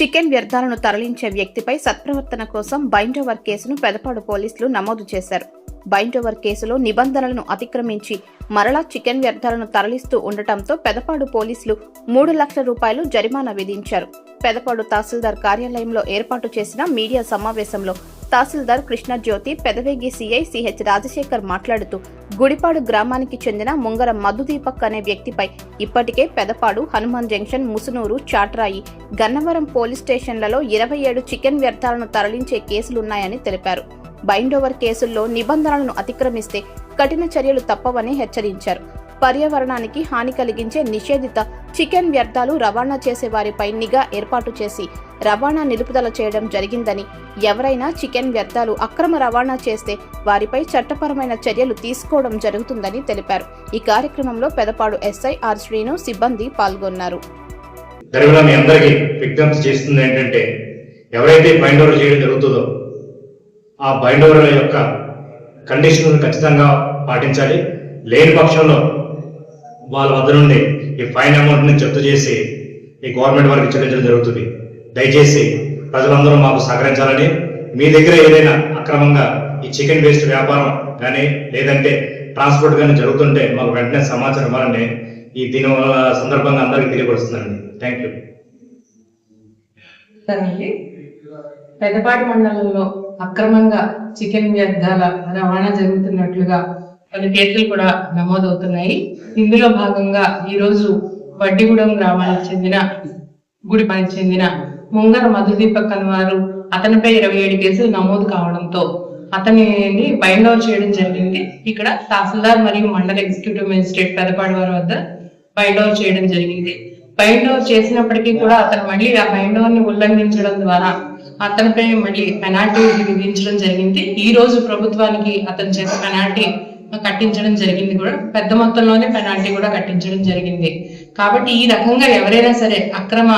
Chicken వ్యర్థాలను తరలించే వ్యక్తిపై సత్ప్రవర్తన కోసం బైండోవర్ కేసును పెదపాడు పోలీసులు నమోదు చేశారు. బైండోవర్ కేసులో నిబంధనలను అతిక్రమించి మరలా చికెన్ వ్యర్థాలను తరలిస్తూ ఉండటంతో పెదపాడు పోలీసులు మూడు లక్షల రూపాయలు జరిమానా విధించారు. పెదపాడు తహసీల్దార్ కార్యాలయంలో ఏర్పాటు చేసిన మీడియా సమావేశంలో తహసీల్దార్ కృష్ణజ్యోతి పెదవేగి సిఐ సిహెచ్ రాజశేఖర్ మాట్లాడుతూ గుడిపాడు గ్రామానికి చెందిన ముంగర మధుదీపక్ అనే వ్యక్తిపై ఇప్పటికే పెదపాడు హనుమాన్ జంక్షన్ ముసునూరు చాట్రాయి గన్నవరం పోలీస్ స్టేషన్లలో ఇరవై ఏడు చికెన్ వ్యర్థాలను తరలించే కేసులున్నాయని తెలిపారు. బైండోవర్ కేసుల్లో నిబంధనలను అతిక్రమిస్తే కఠిన చర్యలు తప్పవని హెచ్చరించారు. పర్యావరణానికి హాని కలిగించే నిషేధిత చికెన్ వ్యర్థాలు రవాణా చేసే వారిపై నిఘా ఏర్పాటు చేసి రవాణా నిలుపుదల చేయడం జరిగిందని ఎవరైనా చికెన్ వ్యర్థాలు అక్రమ రవాణా చేస్తే వారిపై చట్టపరమైన చర్యలు తీసుకోవడం జరుగుతుందని తెలిపారు. ఈ కార్యక్రమంలో పెదపాడు ఎస్ఐ ఆర్ శ్రీను సిబ్బంది పాల్గొన్నారు. గరిబిలా మీ అందరికీ విజ్ఞప్తి చేస్తుంది ఏంటంటే ఎవరైతే బైండ్ ఓవర్ చేయడం జరుగుతుందో ఆ బైండ్ ఓవర్ యొక్క కండిషన్ ఖచ్చితంగా పాటించాలి. లేని పక్షంలో వాళ్ళ వద్ద నుండి ఈ ఫైన్ అమౌంట్ని జప్తు చేసి ఈ గవర్నమెంట్ వారికి చెల్లించడం జరుగుతుంది. దయచేసి ప్రజలందరూ మాకు సహకరించాలని మీ దగ్గర ఏదైనా అక్రమంగా ఈ చికెన్ వేస్ట్ వ్యాపారం కానీ లేదంటే ట్రాన్స్పోర్ట్ కానీ జరుగుతుంటే మాకు వెంటనే సమాచారం ఇవ్వాలని ఈ దీని వల్ల సందర్భంగా అందరికీ తెలియపరుస్తున్నానండి. Thank you. పెద్దపాటి మండలంలో అక్రమంగా చికెన్ వ్యర్థాల రవాణా జరుగుతున్నట్లుగా పది కేసులు కూడా నమోదవుతున్నాయి. ఇందులో భాగంగా ఈ రోజు వడ్డిగూడెం గ్రామానికి చెందిన గుడిపనికి చెందిన ముంగర మధుదీపక్ వారు అతనిపై ఇరవై ఏడు కేసులు నమోదు కావడంతో అతనిని బైండ్ అవుట్ చేయడం జరిగింది. ఇక్కడ తహసీల్దార్ మరియు మండల ఎగ్జిక్యూటివ్ మేజిస్ట్రేట్ పెదపాడు వారి వద్ద బైండ్ అవుట్ చేయడం జరిగింది. బైండ్ అవుట్ చేసినప్పటికీ కూడా అతను మళ్ళీ ఆ బైండ్ అవుట్ని ఉల్లంఘించడం ద్వారా అతనిపై మళ్ళీ పెనాల్టీ విధించడం జరిగింది. ఈ రోజు ప్రభుత్వానికి అతని చేత పెనాల్టీ కట్టించడం జరిగింది కూడా. పెద్ద మొత్తంలోనే పెనాల్టీ కూడా కట్టించడం జరిగింది. కాబట్టి ఈ రకంగా ఎవరైనా సరే అక్రమ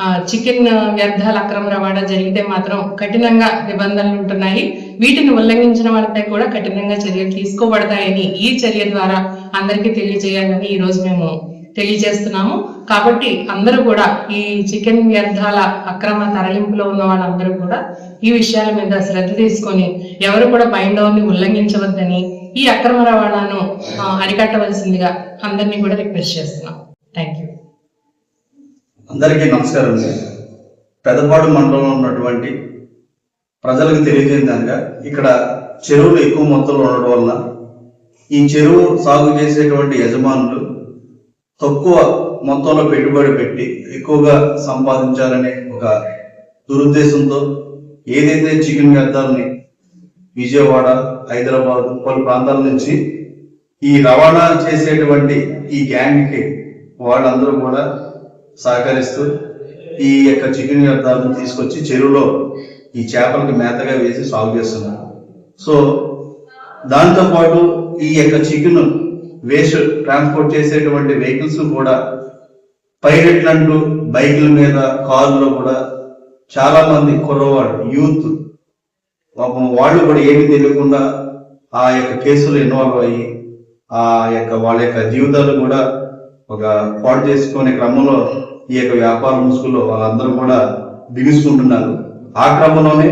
ఆ, చికెన్ వ్యర్థాల అక్రమ రవాణా జరిగితే మాత్రం కఠినంగా నిబంధనలు ఉంటున్నాయి. వీటిని ఉల్లంఘించిన వారిపై కూడా కఠినంగా చర్యలు తీసుకోబడతాయని ఈ చర్య ద్వారా అందరికీ తెలియజేయాలని ఈ రోజు మేము తెలియజేస్తున్నాము. కాబట్టి అందరూ కూడా ఈ చికెన్ వ్యర్థాల అక్రమ తరలింపులో ఉన్న వాళ్ళందరూ కూడా ఈ విషయాల మీద శ్రద్ధ తీసుకొని ఎవరు కూడా పైన ఉల్లంఘించవద్దని ఈ అక్రమ రవాణాను అరికట్టవలసిందిగా అందరినీ కూడా రిక్వెస్ట్ చేస్తున్నాం. థ్యాంక్ యూ అందరికీ నమస్కారం అండి. పెదపాడు మండలంలో ఉన్నటువంటి ప్రజలకు తెలియజేయడానికి ఇక్కడ చెరువులు ఎక్కువ మొత్తంలో ఉండడం వలన ఈ చెరువు సాగు చేసేటువంటి యజమానులు తక్కువ మొత్తంలో పెట్టుబడి పెట్టి ఎక్కువగా సంపాదించాలనే ఒక దురుద్దేశంతో ఏదైతే చికెన్ వ్యర్థాలని విజయవాడ హైదరాబాద్ పలు ప్రాంతాల నుంచి ఈ రవాణా చేసేటువంటి ఈ గ్యాంగ్కి వాళ్ళందరూ కూడా సహకరిస్తూ ఈ యొక్క చికెన్ వ్యర్థాలను తీసుకొచ్చి చెరువులో ఈ చేపలకు మేతగా వేసి సాగు చేస్తున్నారు. సో దాంతో పాటు ఈ యొక్క చికెన్ వేస్ట్ ట్రాన్స్పోర్ట్ చేసేటువంటి వెహికల్స్ కూడా పైరెట్లు అంటూ బైకుల మీద కార్లో కూడా చాలా మంది కుర్రవాడు యూత్ పాపం వాళ్ళు కూడా ఏమి తెలియకుండా ఆ యొక్క కేసులు ఇన్వాల్వ్ అయ్యి ఆ యొక్క వాళ్ళ యొక్క జీవితాలు కూడా ఒక పాడు చేసుకునే క్రమంలో ఈ యొక్క వ్యాపార ముసుగులో వాళ్ళందరూ కూడా బిగుసుకుంటున్నారు ఆ క్రమంలోనే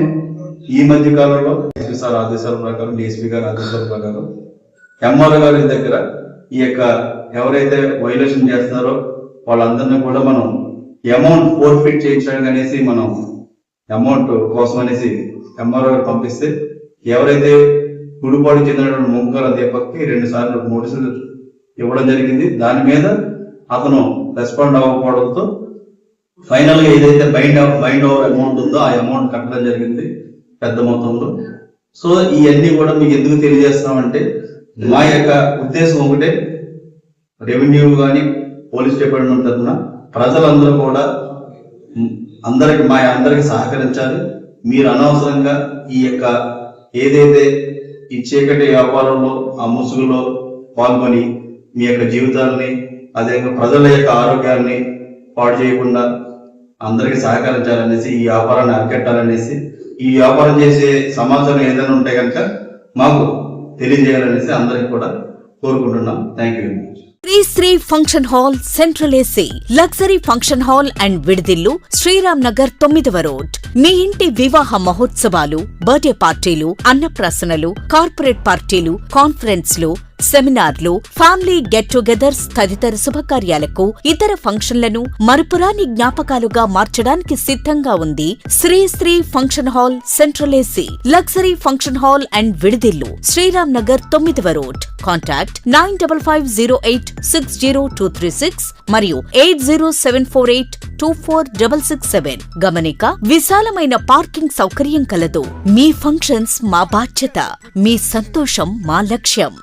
ఈ మధ్య కాలంలో ఎస్పీ సార్ ఆదేశాల ప్రకారం డిఎస్పీ గారి ఆదేశాల ప్రకారం ఎంఆర్ఓ గారి దగ్గర ఈ యొక్క ఎవరైతే వైలేషన్ చేస్తున్నారో వాళ్ళందరినీ కూడా మనం అమౌంట్ ఫోర్ఫిట్ చేయించడానికి అనేసి మనం అమౌంట్ కోసం అనేసి ఎంఆర్ఓ గారు పంపిస్తే ఎవరైతే గుడిపాడు చెందినటువంటి ముగ్గురు దీపక్కి రెండు సార్లు నోటీసులు ఇవ్వడం జరిగింది. దాని మీద అతను రెస్పాండ్ అవ్వకపోవడంతో ఫైనల్గా ఏదైతే బైండ్ బైండ్ ఓవర్ అమౌంట్ ఉందో ఆ అమౌంట్ కట్టడం జరిగింది పెద్ద మొత్తంలో. సో ఇవన్నీ కూడా మీకు ఎందుకు తెలియజేస్తామంటే మా యొక్క ఉద్దేశం ఒకటే రెవెన్యూ కానీ పోలీస్ డిపార్ట్మెంట్ తరఫున ప్రజలందరూ కూడా అందరికి మా అందరికి సహకరించాలి. మీరు అనవసరంగా ఈ యొక్క ఏదైతే ఈ చీకటి వ్యాపారంలో ఆ ముసుగులో పాల్గొని మీ యొక్క జీవితాలని అదే ప్రజల యొక్క ఆరోగ్యాన్ని పాడు చేయకుండా అందరికీ సహకరించాలనేసి ఈ వ్యాపారాన్ని అరికట్టాలనేసి ఈ వ్యాపారం చేసే సమాచారం ఏదైనా ఉంటే కనుక మాకు తెలియజేయాలనేసి అందరికి కూడా కోరుకుంటున్నాం. Thank you very much Sri function hall central AC luxury function hall and విడిదిల్లు Sriram Nagar తొమ్మిదవ రోడ్. మీ ఇంటి వివాహ మహోత్సవాలు బర్త్డే పార్టీలు అన్నప్రాసనలు కార్పొరేట్ పార్టీలు కాన్ఫరెన్స్లు సెమినార్లు ఫ్యామిలీ గెట్ టుగెదర్స్ తదితర శుభకార్యాలకు ఇతర ఫంక్షన్లను మరుపురాని జ్ఞాపకాలుగా మార్చడానికి సిద్ధంగా ఉంది Sri Sri function hall central AC luxury function hall and విడిదిల్లు Sriram Nagar తొమ్మిదవ road. Contact nine double five zero eight six zero two three six మరియు eight zero seven four eight two four double six seven. గమనిక విశాలమైన parking సౌకర్యం కలదు. మీ functions మా బాధ్యత. మీ సంతోషం మా లక్ష్యం.